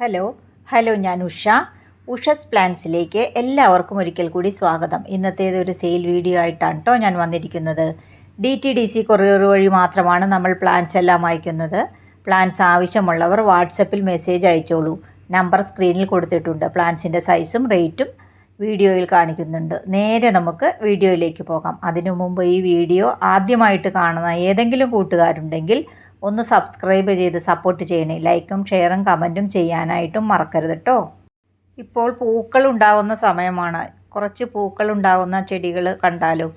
Hello hello ഞാൻ ഉഷ. ഉഷസ് പ്ലാൻസിലേക്ക് എല്ലാവർക്കും ഒരിക്കൽ കൂടി സ്വാഗതം. ഇന്നത്തേത് ഒരു സെയിൽ വീഡിയോ ആയിട്ടാണ് കേട്ടോ ഞാൻ വന്നിരിക്കുന്നത്. D T D C courier വഴി മാത്രമാണ് നമ്മൾ പ്ലാൻസ് എല്ലാം അയക്കുന്നത്. പ്ലാൻസ് ആവശ്യമുള്ളവർ വാട്സപ്പിൽ മെസ്സേജ് അയച്ചോളൂ. നമ്പർ സ്ക്രീനിൽ കൊടുത്തിട്ടുണ്ട്. പ്ലാൻസിന്റെ സൈസും റേറ്റും വീഡിയോയിൽ കാണിക്കുന്നുണ്ട്. നേരെ നമുക്ക് വീഡിയോയിലേക്ക് പോകാം. അതിനു മുമ്പ് ഈ വീഡിയോ ആദ്യമായിട്ട് കാണുന്ന ഏതെങ്കിലും കൂട്ടുകാരുണ്ടെങ്കിൽ ഒന്ന് സബ്സ്ക്രൈബ് ചെയ്ത് സപ്പോർട്ട് ചെയ്യണേ. ലൈക്കും ഷെയറും കമന്റും ചെയ്യാനായിട്ടും മറക്കരുത് കേട്ടോ ഇപ്പോൾ പൂക്കൾ ഉണ്ടാകുന്ന സമയമാണ്. കുറച്ച് പൂക്കൾ ഉണ്ടാകുന്ന ചെടികൾ കണ്ടാലോ?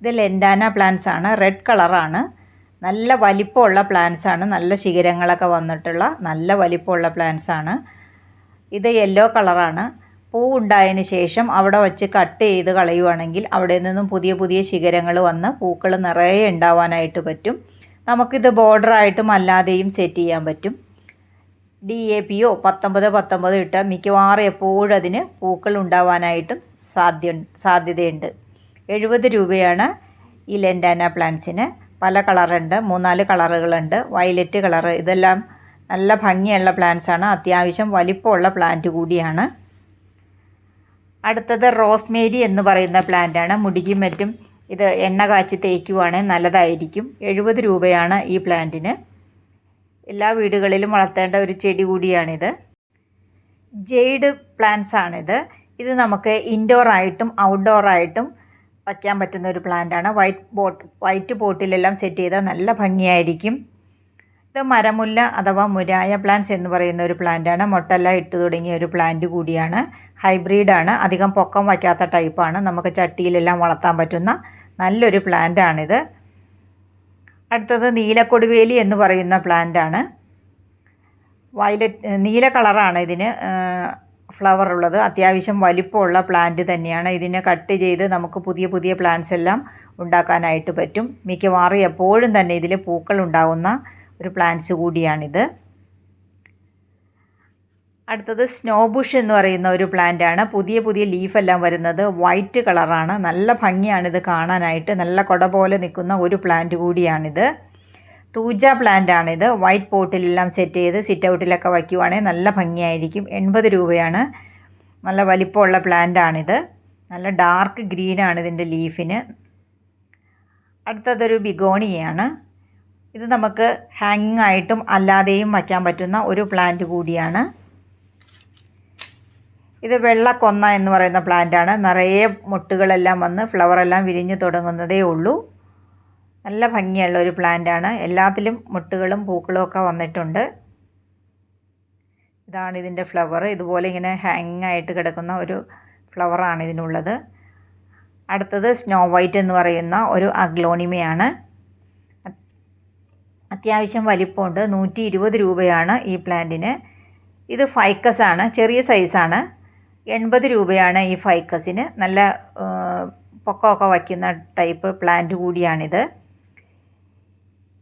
ഇത് ലെൻഡാന പ്ലാന്റ്സ് ആണ്. റെഡ് കളറാണ്. നല്ല വലിപ്പമുള്ള പ്ലാന്റ്സ് ആണ്. നല്ല ശിഖരങ്ങളൊക്കെ വന്നിട്ടുള്ള നല്ല വലിപ്പമുള്ള പ്ലാന്റ്സ് ആണ്. ഇത് യെല്ലോ കളറാണ്. പൂ ഉണ്ടായതിന് ശേഷം അവിടെ വച്ച് കട്ട് ചെയ്ത് കളയുവാണെങ്കിൽ അവിടെ നിന്നും പുതിയ പുതിയ ശിഖരങ്ങൾ വന്ന് പൂക്കൾ നിറയെ ഉണ്ടാവാനായിട്ട് പറ്റും. നമുക്കിത് ബോർഡറായിട്ടും അല്ലാതെയും സെറ്റ് ചെയ്യാൻ പറ്റും. ഡി എ പിയോ പത്തൊമ്പത് പത്തൊമ്പത് ഇട്ടാൽ മിക്കവാറും എപ്പോഴും അതിന് പൂക്കൾ ഉണ്ടാവാനായിട്ടും സാധ്യ സാധ്യതയുണ്ട്. എഴുപത് രൂപയാണ് ഈ ലെൻഡാന പ്ലാന്റ്സിന് പല കളറുണ്ട് മൂന്നാൽ കളറുകളുണ്ട് വയലറ്റ് കളറ്. ഇതെല്ലാം നല്ല ഭംഗിയുള്ള പ്ലാന്റ്സാണ് അത്യാവശ്യം വലിപ്പമുള്ള പ്ലാന്റ് കൂടിയാണ്. അടുത്തത് റോസ്മേരി എന്ന് പറയുന്ന പ്ലാന്റാണ് മുടിക്കും മറ്റും ഇത് എണ്ണ കാച്ചി തേക്കുവാണെങ്കിൽ നല്ലതായിരിക്കും. എഴുപത് രൂപയാണ് ഈ പ്ലാന്റിന് എല്ലാ വീടുകളിലും വളർത്തേണ്ട ഒരു ചെടി കൂടിയാണിത്. ജെയ്ഡ് പ്ലാന്റ്സ് ആണിത്. ഇത് നമുക്ക് ഇൻഡോർ ആയിട്ടും ഔട്ട്ഡോർ ആയിട്ടും വയ്ക്കാൻ പറ്റുന്ന ഒരു പ്ലാന്റാണ് വൈറ്റ് ബോട്ട് വൈറ്റ് പോട്ടിലെല്ലാം സെറ്റ് ചെയ്താൽ നല്ല ഭംഗിയായിരിക്കും. ഇത് മരമുല്ല അഥവാ മുരായ പ്ലാന്റ്സ് എന്ന് പറയുന്ന ഒരു പ്ലാന്റാണ് മൊട്ടല്ല ഇട്ട് തുടങ്ങിയ ഒരു പ്ലാന്റ് കൂടിയാണ്. ഹൈബ്രിഡാണ് അധികം പൊക്കം വയ്ക്കാത്ത ടൈപ്പാണ് നമുക്ക് ചട്ടിയിലെല്ലാം വളർത്താൻ പറ്റുന്ന നല്ലൊരു പ്ലാന്റാണിത് അടുത്തത് നീലക്കൊടുവേലി എന്ന് പറയുന്ന പ്ലാന്റാണ് വയലറ്റ് നീല കളറാണ് ഇതിന് ഫ്ലവർ ഉള്ളത്. അത്യാവശ്യം വലിപ്പമുള്ള പ്ലാന്റ് തന്നെയാണ്. ഇതിനെ കട്ട് ചെയ്ത് നമുക്ക് പുതിയ പുതിയ പ്ലാന്റ്സ് എല്ലാം ഉണ്ടാക്കാനായിട്ട് പറ്റും. മിക്കവാറും എപ്പോഴും തന്നെ ഇതിൽ പൂക്കൾ ഉണ്ടാകുന്ന ഒരു പ്ലാന്റ്സ് കൂടിയാണിത്. അടുത്തത് സ്നോ ബുഷ് എന്ന് പറയുന്ന ഒരു പ്ലാന്റ് ആണ്. പുതിയ പുതിയ ലീഫെല്ലാം വരുന്നത്. വൈറ്റ് കളറാണ് നല്ല ഭംഗിയാണിത് കാണാനായിട്ട്. നല്ല കുട പോലെ നിൽക്കുന്ന ഒരു പ്ലാന്റ് കൂടിയാണിത്. തൂജ പ്ലാന്റ് ആണിത്. വൈറ്റ് പോട്ടിലെല്ലാം സെറ്റ് ചെയ്ത് സിറ്റ് ഔട്ടിലൊക്കെ വയ്ക്കുവാണെങ്കിൽ നല്ല ഭംഗിയായിരിക്കും. എൺപത് രൂപയാണ്. നല്ല വലിപ്പമുള്ള പ്ലാന്റ് ആണിത്. നല്ല ഡാർക്ക് ഗ്രീനാണ് ഇതിന്റെ ലീഫിന് അടുത്തതൊരു ബിഗോണിയാണ് ഇത് നമുക്ക് ഹാങ്ങിങ് ആയിട്ടും അല്ലാതെയും വയ്ക്കാൻ പറ്റുന്ന ഒരു പ്ലാന്റ് കൂടിയാണ്. ഇത് വെള്ളക്കൊന്ന എന്ന് പറയുന്ന പ്ലാന്റാണ് നിറയെ മുട്ടുകളെല്ലാം വന്ന് ഫ്ലവറെല്ലാം വിരിഞ്ഞ് തുടങ്ങുന്നതേ ഉള്ളൂ. നല്ല ഭംഗിയുള്ള ഒരു പ്ലാന്റാണ് എല്ലാത്തിലും മുട്ടുകളും പൂക്കളും ഒക്കെ വന്നിട്ടുണ്ട്. ഇതാണ് ഇതിന്റെ ഫ്ലവർ ഇതുപോലെ ഇങ്ങനെ ഹാങ്ങിങ് ആയിട്ട് കിടക്കുന്ന ഒരു ഫ്ലവറാണ് ഇതിനുള്ളത്. അടുത്തത് സ്നോ വൈറ്റ് എന്ന് പറയുന്ന ഒരു അഗ്ലോണിമയാണ്. അത്യാവശ്യം വലിപ്പമുണ്ട്. നൂറ്റി ഇരുപത് രൂപയാണ് ഈ പ്ലാന്റിന്. ഇത് ഫൈക്കസ് ആണ് ചെറിയ സൈസാണ്. എൺപത് രൂപയാണ് ഈ ഫൈക്കസിന്. നല്ല പൊക്കമൊക്കെ വയ്ക്കുന്ന ടൈപ്പ് പ്ലാന്റ് കൂടിയാണിത്.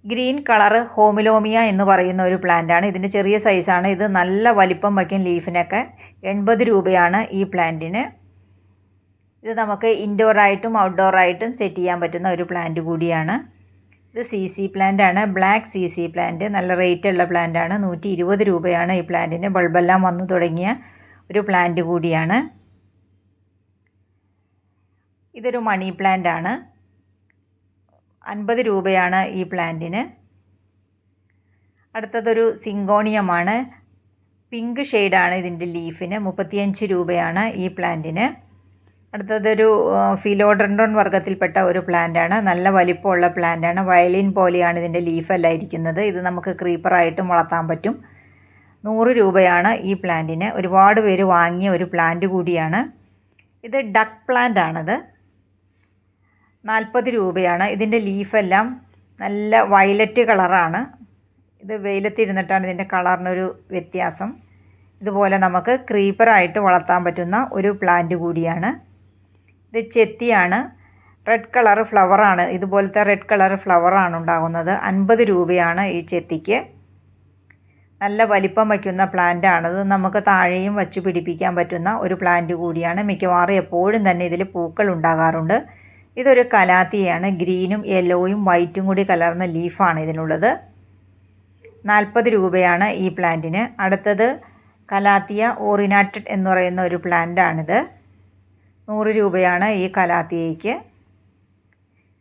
ഗ്രീൻ കളർ ഹോമിലോമിയ എന്ന് പറയുന്ന ഒരു പ്ലാന്റാണ്. ഇതിന്റെ ചെറിയ സൈസാണ്. ഇത് നല്ല വലിപ്പം വയ്ക്കും ലീഫിനൊക്കെ. എൺപത് രൂപയാണ് ഈ പ്ലാന്റിന്. ഇത് നമുക്ക് ഇൻഡോറായിട്ടും ഔട്ട്ഡോറായിട്ടും സെറ്റ് ചെയ്യാൻ പറ്റുന്ന ഒരു പ്ലാന്റ് കൂടിയാണ്. ഇത് സി സി പ്ലാന്റ് ആണ്. Black Z Z plant. നല്ല റേറ്റ് ഉള്ള പ്ലാന്റ് ആണ്. നൂറ്റി ഇരുപത് രൂപയാണ് ഈ പ്ലാന്റിന് ബൾബെല്ലാം വന്നു തുടങ്ങിയ ഒരു പ്ലാന്റ് കൂടിയാണ്. ഇതൊരു മണി പ്ലാന്റ് ആണ്. അൻപത് രൂപയാണ് ഈ പ്ലാന്റിന് അടുത്തതൊരു സിങ്കോണിയമാണ്. പിങ്ക് ഷെയ്ഡാണ് ഇതിന്റെ ലീഫിന് മുപ്പത്തിയഞ്ച് രൂപയാണ് ഈ പ്ലാന്റിന് അടുത്തതൊരു ഫിലോഡ്രൻഡോൺ വർഗത്തിൽപ്പെട്ട ഒരു പ്ലാന്റാണ്. നല്ല വലിപ്പമുള്ള പ്ലാന്റാണ്. വയലിൻ പോലെയാണ് ഇതിന്റെ ലീഫെല്ലാം ഇരിക്കുന്നത്. ഇത് നമുക്ക് ക്രീപ്പറായിട്ടും വളർത്താൻ പറ്റും. നൂറ് രൂപയാണ് ഈ പ്ലാന്റിന്. ഒരുപാട് പേര് വാങ്ങിയ ഒരു പ്ലാന്റ് കൂടിയാണ്. ഇത് ഡക്ക് പ്ലാന്റ് ആണിത് നാൽപ്പത് രൂപയാണ്. ഇതിന്റെ ലീഫെല്ലാം നല്ല വയലറ്റ് കളറാണ്. ഇത് വെയിലത്തിരുന്നിട്ടാണ് ഇതിന്റെ കളറിനൊരു വ്യത്യാസം. ഇതുപോലെ നമുക്ക് ക്രീപ്പറായിട്ട് വളർത്താൻ പറ്റുന്ന ഒരു പ്ലാന്റ് കൂടിയാണ്. ഇത് ചെത്തിയാണ് റെഡ് കളർ ഫ്ലവറാണ് ഇതുപോലത്തെ റെഡ് കളർ ഫ്ലവറാണ് ഉണ്ടാകുന്നത്. അൻപത് രൂപയാണ് ഈ ചെത്തിക്ക്. നല്ല വലിപ്പം വയ്ക്കുന്ന പ്ലാന്റ് ആണത് നമുക്ക് താഴെയും വച്ച് പിടിപ്പിക്കാൻ പറ്റുന്ന ഒരു പ്ലാന്റ് കൂടിയാണ്. മിക്കവാറും എപ്പോഴും തന്നെ ഇതിൽ പൂക്കൾ ഉണ്ടാകാറുണ്ട്. ഇതൊരു കലാത്തിയാണ്. ഗ്രീനും യെല്ലോയും വൈറ്റും കൂടി കലർന്ന ലീഫാണ് ഇതിനുള്ളത്. നാൽപ്പത് രൂപയാണ് ഈ പ്ലാന്റിന് അടുത്തത് കലാത്തിയ ഓറിനാറ്റഡ് എന്ന് പറയുന്ന ഒരു പ്ലാന്റാണിത് നൂറ് രൂപയാണ് ഈ കലാത്തിയയ്ക്ക്.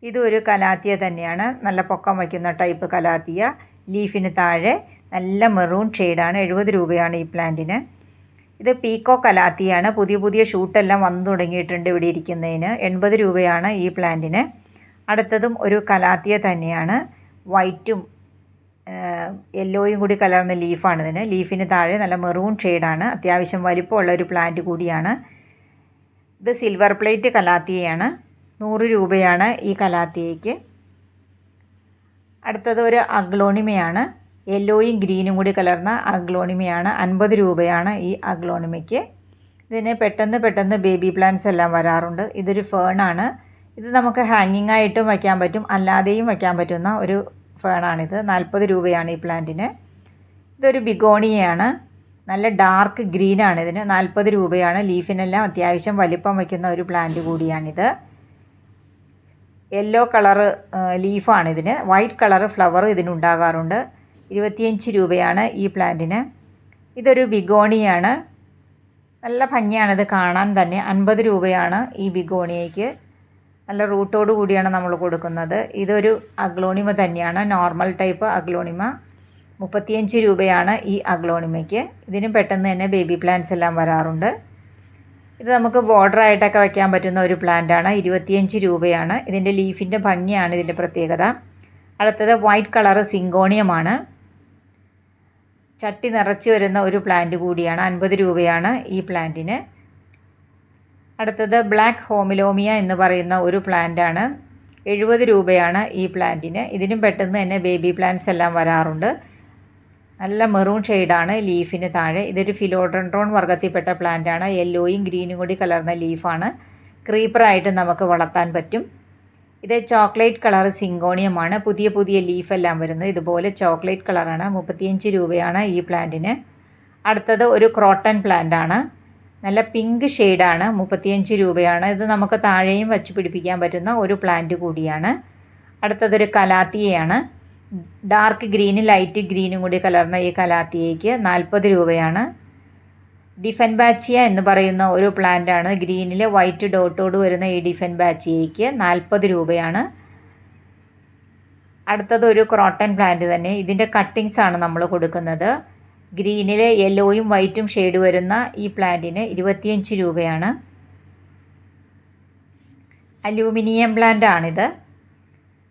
ഇതൊരു കലാത്തിയ തന്നെയാണ്. നല്ല പൊക്കം വയ്ക്കുന്ന ടൈപ്പ് കലാത്തിയ. ലീഫിന് താഴെ നല്ല മെറൂൺ ഷെയ്ഡാണ്. എഴുപത് രൂപയാണ് ഈ പ്ലാന്റിന്. ഇത് പീക്കോ കലാത്തിയാണ്. പുതിയ പുതിയ ഷൂട്ടെല്ലാം വന്നു തുടങ്ങിയിട്ടുണ്ട് ഇവിടെ ഇരിക്കുന്നതിന്. എൺപത് രൂപയാണ് ഈ പ്ലാന്റിന്. അടുത്തതും ഒരു കലാത്തിയ തന്നെയാണ്. വൈറ്റും യെല്ലോയും കൂടി കലർന്ന ലീഫാണ് ഇതിന്. ലീഫിന് താഴെ നല്ല മെറൂൺ ഷെയ്ഡാണ്. അത്യാവശ്യം വലിപ്പമുള്ള ഒരു പ്ലാന്റ് കൂടിയാണ്. ഇത് സിൽവർ പ്ലേറ്റ് കലാത്തിയാണ് നൂറ് രൂപയാണ് ഈ കലാത്തിയയ്ക്ക്. അടുത്തത് ഒരു അഗ്ലോണിമയാണ്. യെല്ലോയും ഗ്രീനും കൂടി കലർന്ന അഗ്ലോണിമയാണ്. അൻപത് രൂപയാണ് ഈ അഗ്ലോണിമയ്ക്ക്. ഇതിന് പെട്ടെന്ന് പെട്ടെന്ന് ബേബി പ്ലാന്റ്സ് എല്ലാം വരാറുണ്ട്. ഇതൊരു ഫേണാണ് ഇത് നമുക്ക് ഹാങ്ങിങ് ആയിട്ടും വയ്ക്കാൻ പറ്റും. അല്ലാതെയും വയ്ക്കാൻ പറ്റുന്ന ഒരു ഫേണാണിത് നാൽപ്പത് രൂപയാണ് ഈ പ്ലാന്റിന് ഇതൊരു ബിഗോണിയയാണ്. നല്ല ഡാർക്ക് ഗ്രീനാണ് ഇതിന് നാൽപ്പത് രൂപയാണ്. ലീഫിനെല്ലാം അത്യാവശ്യം വലിപ്പം വയ്ക്കുന്ന ഒരു പ്ലാന്റ് കൂടിയാണിത്. യെല്ലോ കളറ് ലീഫാണ് ഇതിന്. വൈറ്റ് കളറ് ഫ്ലവർ ഇതിനുണ്ടാകാറുണ്ട്. ഇരുപത്തിയഞ്ച് രൂപയാണ് ഈ പ്ലാന്റിന് ഇതൊരു ബിഗോണിയാണ്. നല്ല ഭംഗിയാണിത് കാണാൻ തന്നെ. അൻപത് രൂപയാണ് ഈ ബിഗോണിയയ്ക്ക്. നല്ല റൂട്ടോട് കൂടിയാണ് നമ്മൾ കൊടുക്കുന്നത്. ഇതൊരു അഗ്ലോണിമ തന്നെയാണ്. Normal type aglaonema. മുപ്പത്തിയഞ്ച് രൂപയാണ് ഈ അഗ്ലോണിമയ്ക്ക്. ഇതിനും പെട്ടെന്ന് തന്നെ ബേബി പ്ലാന്റ്സ് എല്ലാം വരാറുണ്ട്. ഇത് നമുക്ക് ബോർഡർ ആയിട്ടൊക്കെ വയ്ക്കാൻ പറ്റുന്ന ഒരു പ്ലാന്റാണ് ഇരുപത്തിയഞ്ച് രൂപയാണ്. ഇതിന്റെ ലീഫിന്റെ ഭംഗിയാണ് ഇതിന്റെ പ്രത്യേകത. അടുത്തത് വൈറ്റ് കളറ് സിങ്കോണിയമാണ്. ചട്ടി നിറച്ച് വരുന്ന ഒരു പ്ലാന്റ് കൂടിയാണ്. അൻപത് രൂപയാണ് ഈ പ്ലാന്റിന് അടുത്തത് ബ്ലാക്ക് ഹോമിലോമിയ എന്ന് പറയുന്ന ഒരു പ്ലാന്റാണ് എഴുപത് രൂപയാണ് ഈ പ്ലാന്റിന് ഇതിനും പെട്ടെന്ന് തന്നെ ബേബി പ്ലാന്റ്സ് എല്ലാം വരാറുണ്ട്. നല്ല മെറൂൺ ഷെയ്ഡാണ് ലീഫിന് താഴെ. ഇതൊരു ഫിലോഡൻഡ്രോൺ വർഗത്തിൽപ്പെട്ട പ്ലാന്റാണ്. യെല്ലോയും ഗ്രീനും കൂടി കലർന്ന ലീഫാണ്. ക്രീപ്പറായിട്ട് നമുക്ക് വളർത്താൻ പറ്റും. ഇത് ചോക്ലേറ്റ് കളർ സിങ്കോണിയമാണ്. പുതിയ പുതിയ ലീഫെല്ലാം വരുന്നത് ഇതുപോലെ ചോക്ലേറ്റ് കളറാണ്. മുപ്പത്തിയഞ്ച് രൂപയാണ് ഈ പ്ലാന്റിന്. അടുത്തത് ഒരു ക്രോട്ടൺ പ്ലാന്റ് ആണ് നല്ല പിങ്ക് ഷെയ്ഡാണ്. മുപ്പത്തിയഞ്ച് രൂപയാണ്. ഇത് നമുക്ക് താഴെയും വച്ച് പിടിപ്പിക്കാൻ പറ്റുന്ന ഒരു പ്ലാന്റ് കൂടിയാണ്. അടുത്തതൊരു കലാത്തിയയാണ്. ഡാർക്ക് ഗ്രീനും ലൈറ്റ് ഗ്രീനും കൂടി കലർന്ന ഈ കലാത്തിയയ്ക്ക് നാൽപ്പത് രൂപയാണ്. ഡിഫൻ ബാച്ചിയ എന്ന് പറയുന്ന ഒരു പ്ലാന്റാണ് ഗ്രീനിൽ വൈറ്റ് ഡോട്ടോട് വരുന്ന ഈ ഡിഫൻ ബാച്ചിയയ്ക്ക് നാൽപ്പത് രൂപയാണ്. അടുത്തത് ഒരു ക്രോട്ടൺ പ്ലാന്റ് തന്നെ. ഇതിന്റെ കട്ടിങ്സ് ആണ് നമ്മൾ കൊടുക്കുന്നത്. ഗ്രീനിൽ യെല്ലോയും വൈറ്റും ഷെയ്ഡ് വരുന്ന ഈ പ്ലാന്റിന് ഇരുപത്തിയഞ്ച് രൂപയാണ്. അലൂമിനിയം പ്ലാന്റ് ആണിത്.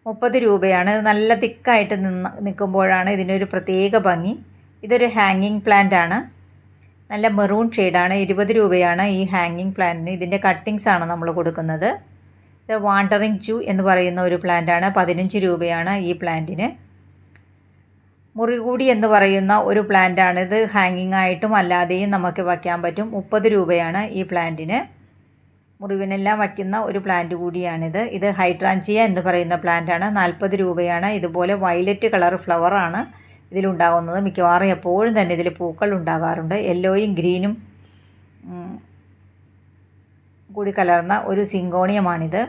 മുപ്പത് രൂപയാണ്. നല്ല തിക്കായിട്ട് നിന്ന് നിൽക്കുമ്പോഴാണ് ഒരു പ്രത്യേക ഭംഗി. ഇതൊരു ഹാങ്ങിങ് പ്ലാന്റ് ആണ്. നല്ല മെറൂൺ ഷെയ്ഡാണ് ഇരുപത് രൂപയാണ് ഈ ഹാങ്ങിങ് പ്ലാന്റിന് ഇതിന്റെ കട്ടിങ്സ് ആണ് നമ്മൾ കൊടുക്കുന്നത്. ഇത് വാണ്ടറിങ് ജൂ എന്ന് പറയുന്ന ഒരു പ്ലാന്റാണ് പതിനഞ്ച് രൂപയാണ് ഈ പ്ലാന്റിന് മുറികൂടി എന്ന് പറയുന്ന ഒരു പ്ലാന്റാണ് ഇത് ഹാങ്ങിങ് ആയിട്ടും അല്ലാതെയും നമുക്ക് വയ്ക്കാൻ പറ്റും. മുപ്പത് രൂപയാണ് ഈ പ്ലാന്റിന് മുറിവിനെല്ലാം വയ്ക്കുന്ന ഒരു പ്ലാന്റ് കൂടിയാണിത്. ഇത് ഹൈഡ്രാഞ്ചിയ എന്ന് പറയുന്ന പ്ലാന്റാണ് നാൽപ്പത് രൂപയാണ്. ഇതുപോലെ വയലറ്റ് കളർ ഫ്ലവറാണ് ഇതിലുണ്ടാകുന്നത്. മിക്കവാറും എപ്പോഴും തന്നെ ഇതിൽ പൂക്കൾ ഉണ്ടാകാറുണ്ട്. യെല്ലോയും ഗ്രീനും കൂടി കലർന്ന ഒരു സിങ്കോണിയമാണിത്.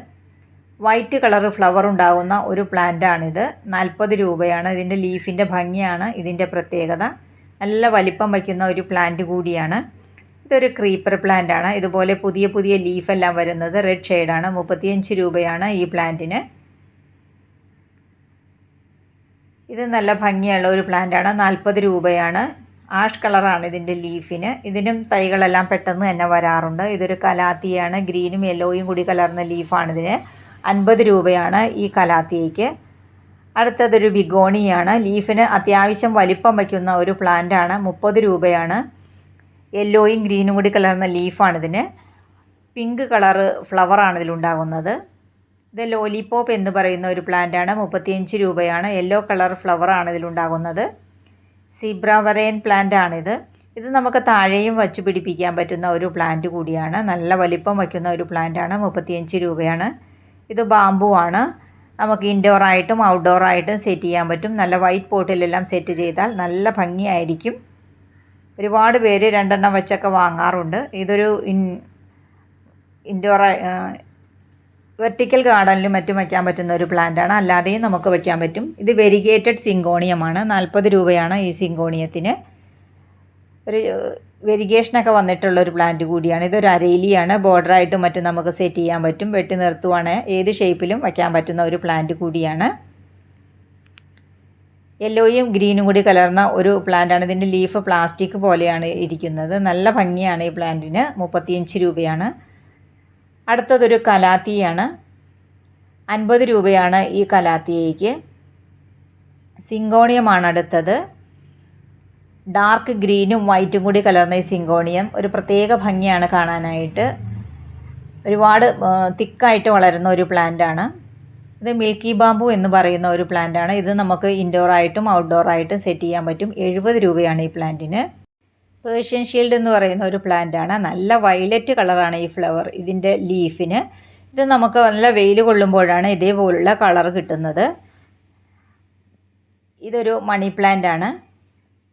വൈറ്റ് കളർ ഫ്ലവർ ഉണ്ടാകുന്ന ഒരു പ്ലാന്റാണിത് നാൽപ്പത് രൂപയാണ്. ഇതിന്റെ ലീഫിന്റെ ഭംഗിയാണ്. ഇതിന്റെ പ്രത്യേകത നല്ല വലിപ്പം വയ്ക്കുന്ന ഒരു പ്ലാന്റ് കൂടിയാണ്. ഇതൊരു ക്രീപ്പർ പ്ലാന്റ് ആണ്. ഇതുപോലെ പുതിയ പുതിയ ലീഫെല്ലാം വരുന്നത് റെഡ് ഷെയ്ഡാണ് മുപ്പത്തിയഞ്ച് രൂപയാണ് ഈ പ്ലാന്റിന് ഇത് നല്ല ഭംഗിയുള്ള ഒരു പ്ലാന്റാണ് നാൽപ്പത് രൂപയാണ്. ആഷ് കളറാണ് ഇതിന്റെ ലീഫിന് ഇതിനും തൈകളെല്ലാം പെട്ടെന്ന് തന്നെ വരാറുണ്ട്. ഇതൊരു കലാത്തിയാണ്. ഗ്രീനും യെല്ലോയും കൂടി കലർന്ന ലീഫാണിതിന് അൻപത് രൂപയാണ് ഈ കലാത്തിയയ്ക്ക്. അടുത്തതൊരു ബിഗോണിയാണ്. ലീഫിന് അത്യാവശ്യം വലിപ്പം വയ്ക്കുന്ന ഒരു പ്ലാന്റാണ് മുപ്പത് രൂപയാണ്. യെല്ലോയും ഗ്രീനും കൂടി കലർന്ന ലീഫാണിതിന്. പിങ്ക് കളറ് ഫ്ലവറാണ് ഇതിലുണ്ടാകുന്നത് ഇത് ലോലിപോപ്പ് എന്ന് പറയുന്ന ഒരു പ്ലാന്റാണ്. മുപ്പത്തിയഞ്ച് രൂപയാണ്. യെല്ലോ കളർ ഫ്ലവറാണ് ഇതിലുണ്ടാകുന്നത് സിബ്രാവറേൻ പ്ലാന്റ് ആണിത് ഇത് നമുക്ക് താഴെയും വച്ച് പിടിപ്പിക്കാൻ പറ്റുന്ന ഒരു പ്ലാന്റ് കൂടിയാണ്. നല്ല വലിപ്പം വയ്ക്കുന്ന ഒരു പ്ലാന്റാണ്. മുപ്പത്തിയഞ്ച് രൂപയാണ്. ഇത് ബാമ്പു ആണ് നമുക്ക് ഔട്ട്ഡോർ ആയിട്ടും സെറ്റ് ചെയ്യാൻ പറ്റും. നല്ല വൈറ്റ് പോട്ടിലെല്ലാം സെറ്റ് ചെയ്താൽ നല്ല ഭംഗിയായിരിക്കും. ഒരുപാട് പേര് രണ്ടെണ്ണം വെച്ചൊക്കെ വാങ്ങാറുണ്ട്. ഇതൊരു ഇൻ ഇൻഡോർ വെർട്ടിക്കൽ ഗാർഡനിലും മറ്റും വയ്ക്കാൻ പറ്റുന്ന ഒരു പ്ലാന്റാണ്. അല്ലാതെയും നമുക്ക് വയ്ക്കാൻ പറ്റും. ഇത് വെരിഗേറ്റഡ് സിങ്കോണിയമാണ്. നാൽപ്പത് രൂപയാണ് ഈ സിങ്കോണിയത്തിന്. ഒരു വെരിഗേഷനൊക്കെ വന്നിട്ടുള്ള ഒരു പ്ലാന്റ് കൂടിയാണ്. ഇതൊരു അരയിലിയാണ് ബോർഡറായിട്ടും മറ്റും നമുക്ക് സെറ്റ് ചെയ്യാൻ പറ്റും. വെട്ടി നിർത്തുവാണ്. ഏത് ഷേപ്പിലും വയ്ക്കാൻ പറ്റുന്ന ഒരു പ്ലാന്റ് കൂടിയാണ്. യെല്ലോയും ഗ്രീനും കൂടി കലർന്ന ഒരു പ്ലാന്റാണ് ഇതിന്റെ ലീഫ് പ്ലാസ്റ്റിക് പോലെയാണ് ഇരിക്കുന്നത്. നല്ല ഭംഗിയാണ് ഈ പ്ലാന്റിന് മുപ്പത്തിയഞ്ച് രൂപയാണ്. അടുത്തതൊരു കലാത്തിയാണ്. അൻപത് രൂപയാണ് ഈ കലാത്തിയയ്ക്ക്. സിങ്കോണിയമാണ് അടുത്തത്. ഡാർക്ക് ഗ്രീനും വൈറ്റും കൂടി കലർന്ന ഈ സിങ്കോണിയം. ഒരു പ്രത്യേക ഭംഗിയാണ് കാണാനായിട്ട്. ഒരുപാട് തിക്കായിട്ട് വളരുന്ന ഒരു പ്ലാന്റാണ് ഇത് മിൽക്കി ബാമ്പു എന്ന് പറയുന്ന ഒരു പ്ലാന്റാണ് ഇത് നമുക്ക് ഇൻഡോർ ആയിട്ടും ഔട്ട്ഡോർ ആയിട്ടും സെറ്റ് ചെയ്യാൻ പറ്റും. എഴുപത് രൂപയാണ് ഈ പ്ലാന്റിന് പേർഷ്യൻ ഷീൽഡ് എന്ന് പറയുന്ന ഒരു പ്ലാന്റാണ് നല്ല വയലറ്റ് കളറാണ് ഈ ഫ്ലവർ ഇതിന്റെ ലീഫിന് ഇത് നമുക്ക് നല്ല വെയിൽ കൊള്ളുമ്പോഴാണ് ഇതേപോലുള്ള കളർ കിട്ടുന്നത്. ഇതൊരു മണി പ്ലാന്റ് ആണ്.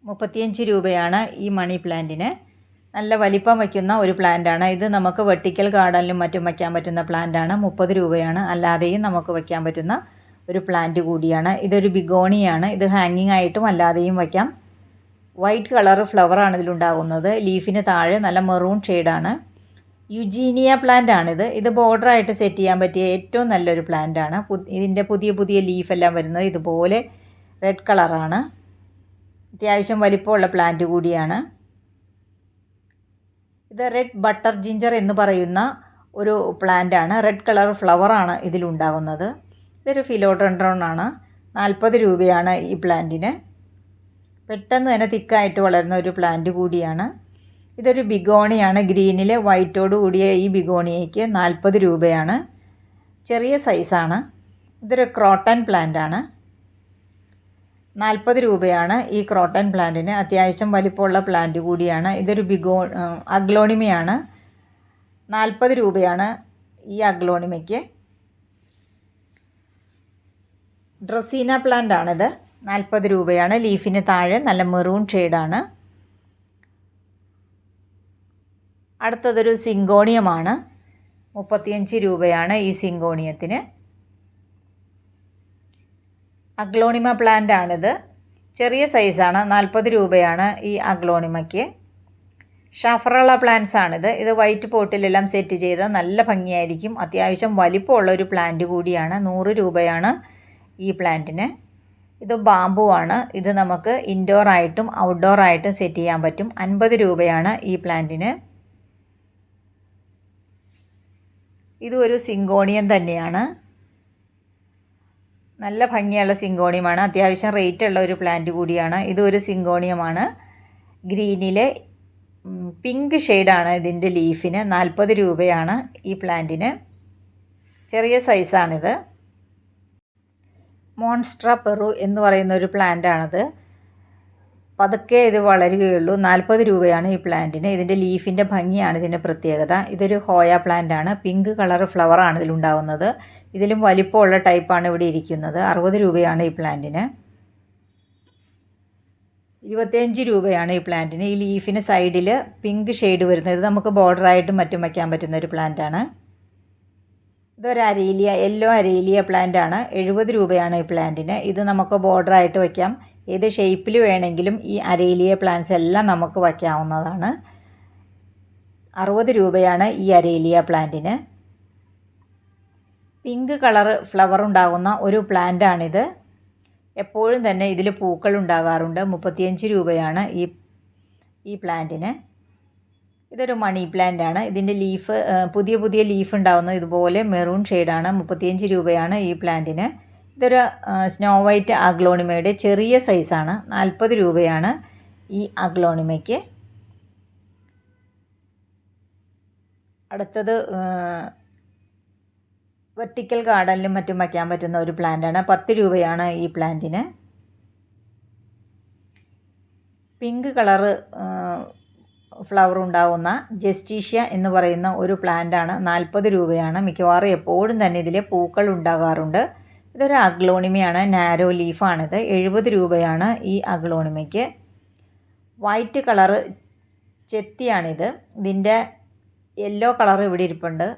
മുപ്പത്തിയഞ്ച് രൂപയാണ് ഈ മണി പ്ലാന്റിന് നല്ല വലിപ്പം വയ്ക്കുന്ന ഒരു പ്ലാന്റാണ് ഇത് നമുക്ക് വെർട്ടിക്കൽ ഗാർഡനിലും മറ്റും വയ്ക്കാൻ പറ്റുന്ന പ്ലാന്റാണ് മുപ്പത് രൂപയാണ്. അല്ലാതെയും നമുക്ക് വയ്ക്കാൻ പറ്റുന്ന ഒരു പ്ലാന്റ് കൂടിയാണ്. ഇതൊരു ബിഗോണിയാണ്. ഇത് ഹാങ്ങിങ് ആയിട്ടും അല്ലാതെയും വയ്ക്കാം. വൈറ്റ് കളർ ഫ്ലവറാണ് ഇതിലുണ്ടാകുന്നത് ലീഫിന് താഴെ നല്ല മെറൂൺ ഷെയ്ഡാണ് യുജീനിയ പ്ലാന്റ് ആണിത് ഇത്. ബോർഡറായിട്ട് സെറ്റ് ചെയ്യാൻ പറ്റിയ ഏറ്റവും നല്ലൊരു പ്ലാന്റ് ആണ്. ഇതിന്റെ പുതിയ പുതിയ ലീഫെല്ലാം വരുന്നത് ഇതുപോലെ റെഡ് കളറാണ് അത്യാവശ്യം വലിപ്പമുള്ള പ്ലാന്റ് കൂടിയാണ്. ഇത് റെഡ് ബട്ടർ ജിഞ്ചർ എന്ന് പറയുന്ന ഒരു പ്ലാന്റ് ആണ് റെഡ് കളർ ഫ്ലവറാണ് ഇതിലുണ്ടാകുന്നത് ഇതൊരു ഫിലോഡ്രൻഡ്രോൺ ആണ് നാൽപ്പത് രൂപയാണ് ഈ പ്ലാന്റിന്. പെട്ടെന്ന് തന്നെ തിക്കായിട്ട് വളരുന്ന ഒരു പ്ലാന്റ് കൂടിയാണ്. ഇതൊരു ബിഗോണിയാണ്. ഗ്രീനിൽ വൈറ്റോട് കൂടിയ ഈ ബിഗോണിയയ്ക്ക് നാൽപ്പത് രൂപയാണ്. ചെറിയ സൈസാണ്. ഇതൊരു ക്രോട്ടൺ പ്ലാന്റ് ആണ് നാൽപ്പത് രൂപയാണ് ഈ ക്രോട്ടൺ പ്ലാന്റിന്. അത്യാവശ്യം വലിപ്പമുള്ള പ്ലാന്റ് കൂടിയാണ്. ഇതൊരു ബിഗോ അഗ്ലോണിമയാണ്. നാൽപ്പത് രൂപയാണ് ഈ അഗ്ലോണിമയ്ക്ക്. ഡ്രസീന പ്ലാന്റ് ആണിത് നാൽപ്പത് രൂപയാണ്. ലീഫിന് താഴെ നല്ല മെറൂൺ ഷെയ്ഡാണ്. അടുത്തതൊരു സിങ്കോണിയമാണ്. മുപ്പത്തിയഞ്ച് രൂപയാണ് ഈ സിങ്കോണിയത്തിന്. അഗ്ലോണിമ പ്ലാന്റ് ആണിത്. ചെറിയ സൈസാണ് നാൽപ്പത് രൂപയാണ് ഈ അഗ്ലോണിമയ്ക്ക്. ഷഫറള പ്ലാന്റ്സ് ആണിത്. ഇത് വൈറ്റ് പോട്ടിലെല്ലാം സെറ്റ് ചെയ്ത് നല്ല ഭംഗിയായിരിക്കും. അത്യാവശ്യം വലിപ്പമുള്ള ഒരു പ്ലാന്റ് കൂടിയാണ്. നൂറ് രൂപയാണ് ഈ പ്ലാന്റിന് ഇത് ബാമ്പു ആണ്. ഇത് നമുക്ക് ഇൻഡോർ ആയിട്ടും ഔട്ട്ഡോർ ആയിട്ടും സെറ്റ് ചെയ്യാൻ പറ്റും. അൻപത് രൂപയാണ് ഈ പ്ലാന്റിന് ഇത് ഒരു സിങ്കോണിയം തന്നെയാണ്. നല്ല ഭംഗിയുള്ള സിങ്കോണിയമാണ്. അത്യാവശ്യം റേറ്റ് ഉള്ള ഒരു പ്ലാന്റ് കൂടിയാണ്. ഇതൊരു സിങ്കോണിയമാണ്. ഗ്രീനിലെ പിങ്ക് ഷെയ്ഡാണ് ഇതിന്റെ ലീഫിന് നാൽപ്പത് രൂപയാണ് ഈ പ്ലാന്റിന് ചെറിയ സൈസാണിത് മോൺസ്ട്ര പെറു എന്ന് പറയുന്ന ഒരു പ്ലാന്റാണിത് പതുക്കെ ഇത് വളരുകയുള്ളൂ. നാൽപ്പത് രൂപയാണ് ഈ പ്ലാന്റിന്. ഇതിന്റെ ലീഫിന്റെ ഭംഗിയാണ് ഇതിന്റെ പ്രത്യേകത. ഇതൊരു ഹോയ പ്ലാന്റാണ് പിങ്ക് കളർ ഫ്ലവറാണ് ഇതിലുണ്ടാവുന്നത് ഇതിലും വലിപ്പമുള്ള ടൈപ്പാണ് ഇവിടെ ഇരിക്കുന്നത്. അറുപത് രൂപയാണ് ഈ പ്ലാന്റിന്. ഇരുപത്തിയഞ്ച് രൂപയാണ് ഈ പ്ലാന്റിന്. ഈ ലീഫിന് സൈഡിൽ പിങ്ക് ഷെയ്ഡ് വരുന്നത്. നമുക്ക് ബോർഡറായിട്ടും മറ്റും വയ്ക്കാൻ പറ്റുന്ന ഒരു പ്ലാന്റാണ് ഇതൊരു അരേലിയ യെല്ലോ അരേലിയ പ്ലാന്റാണ് എഴുപത് രൂപയാണ് ഈ പ്ലാന്റിന്. ഇത് നമുക്ക് ബോർഡറായിട്ട് വയ്ക്കാം ഏത് ഷേപ്പിൽ വേണമെങ്കിലും ഈ അരയിലിയ പ്ലാന്റ്സ് എല്ലാം നമുക്ക് വയ്ക്കാവുന്നതാണ്. അറുപത് രൂപയാണ് ഈ അരയിലിയ പ്ലാന്റിന് പിങ്ക് കളർ ഫ്ലവർ ഉണ്ടാകുന്ന ഒരു പ്ലാന്റാണിത് എപ്പോഴും തന്നെ ഇതിൽ പൂക്കൾ ഉണ്ടാകാറുണ്ട്. മുപ്പത്തിയഞ്ച് രൂപയാണ് ഈ ഈ പ്ലാന്റിന് ഇതൊരു മണി പ്ലാന്റ് ആണ്. ഇതിന്റെ ലീഫ് പുതിയ പുതിയ ലീഫ് ഉണ്ടാകുന്നത് ഇതുപോലെ മെറൂൺ ഷെയ്ഡാണ് മുപ്പത്തിയഞ്ച് രൂപയാണ് ഈ പ്ലാന്റിന് ഇതൊരു സ്നോ വൈറ്റ് അഗ്ലോണിമയുടെ ചെറിയ സൈസാണ് നാൽപ്പത് രൂപയാണ് ഈ അഗ്ലോണിമയ്ക്ക്. അടുത്തത് വെർട്ടിക്കൽ ഗാർഡനിലും മറ്റും വയ്ക്കാൻ പറ്റുന്ന ഒരു പ്ലാന്റാണ് പത്ത് രൂപയാണ് ഈ പ്ലാന്റിന് പിങ്ക് കളറ് ഫ്ലവർ ഉണ്ടാവുന്ന ജസ്റ്റീഷ്യ എന്ന് പറയുന്ന ഒരു പ്ലാന്റാണ് നാൽപ്പത് രൂപയാണ്. മിക്കവാറും എപ്പോഴും തന്നെ ഇതിൽ പൂക്കൾ ഉണ്ടാകാറുണ്ട്. ഇതൊരു അഗ്ലോണിമയാണ് നാരോ ലീഫാണിത് എഴുപത് രൂപയാണ് ഈ അഗ്ലോണിമയ്ക്ക്. White colour ചെത്തിയാണിത്. ഇതിന്റെ യെല്ലോ കളർ ഇവിടെ ഇരിപ്പുണ്ട്.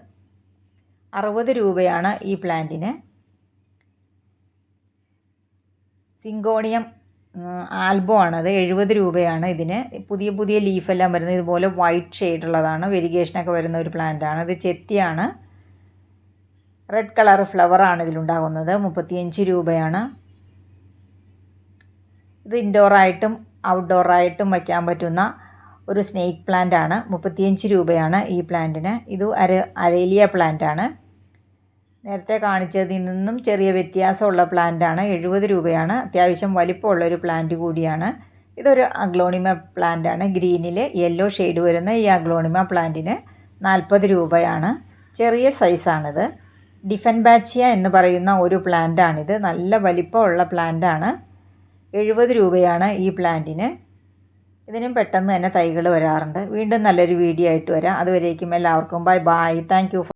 അറുപത് രൂപയാണ് ഈ പ്ലാന്റിന് സിങ്കോണിയം ആൽബോ ആണത്. എഴുപത് രൂപയാണ് ഇതിന്. പുതിയ പുതിയ ലീഫെല്ലാം വരുന്നത്. ഇതുപോലെ വൈറ്റ് ഷെയ്ഡുള്ളതാണ് വെരിഗേഷനൊക്കെ വരുന്ന ഒരു പ്ലാന്റാണ് ഇത് ചെത്തിയാണ്. റെഡ് കളർ ഫ്ലവറാണ് ഇതിലുണ്ടാകുന്നത്. മുപ്പത്തിയഞ്ച് രൂപയാണ്. ഇത് ഇൻഡോറായിട്ടും ഔട്ട്ഡോറായിട്ടും വയ്ക്കാൻ പറ്റുന്ന ഒരു സ്നേക്ക് പ്ലാന്റ് ആണ്. മുപ്പത്തിയഞ്ച് രൂപയാണ് ഈ പ്ലാന്റിന് ഇത് അര അരേലിയ പ്ലാന്റ് ആണ്. നേരത്തെ കാണിച്ചതിൽ നിന്നും ചെറിയ വ്യത്യാസമുള്ള പ്ലാന്റ് ആണ്. എഴുപത് രൂപയാണ്. അത്യാവശ്യം വലിപ്പമുള്ള ഒരു പ്ലാന്റ് കൂടിയാണ്. ഇതൊരു അഗ്ലോണിമ പ്ലാന്റ് ആണ്. ഗ്രീനിൽ യെല്ലോ ഷെയ്ഡ് വരുന്ന ഈ അഗ്ലോണിമ പ്ലാന്റിന് നാൽപ്പത് രൂപയാണ്. ചെറിയ സൈസാണിത് ഡിഫൻ ബാച്ചിയ എന്ന് പറയുന്ന ഒരു പ്ലാന്റാണിത്. നല്ല വലിപ്പമുള്ള പ്ലാന്റാണ്. എഴുപത് രൂപയാണ് ഈ പ്ലാന്റിന്. ഇതിനും പെട്ടെന്ന് തന്നെ തൈകൾ വരാറുണ്ട്. വീണ്ടും നല്ലൊരു വീഡിയോ ആയിട്ട് വരാം. അതുവരേക്കും എല്ലാവർക്കും ബൈ ബൈ. താങ്ക്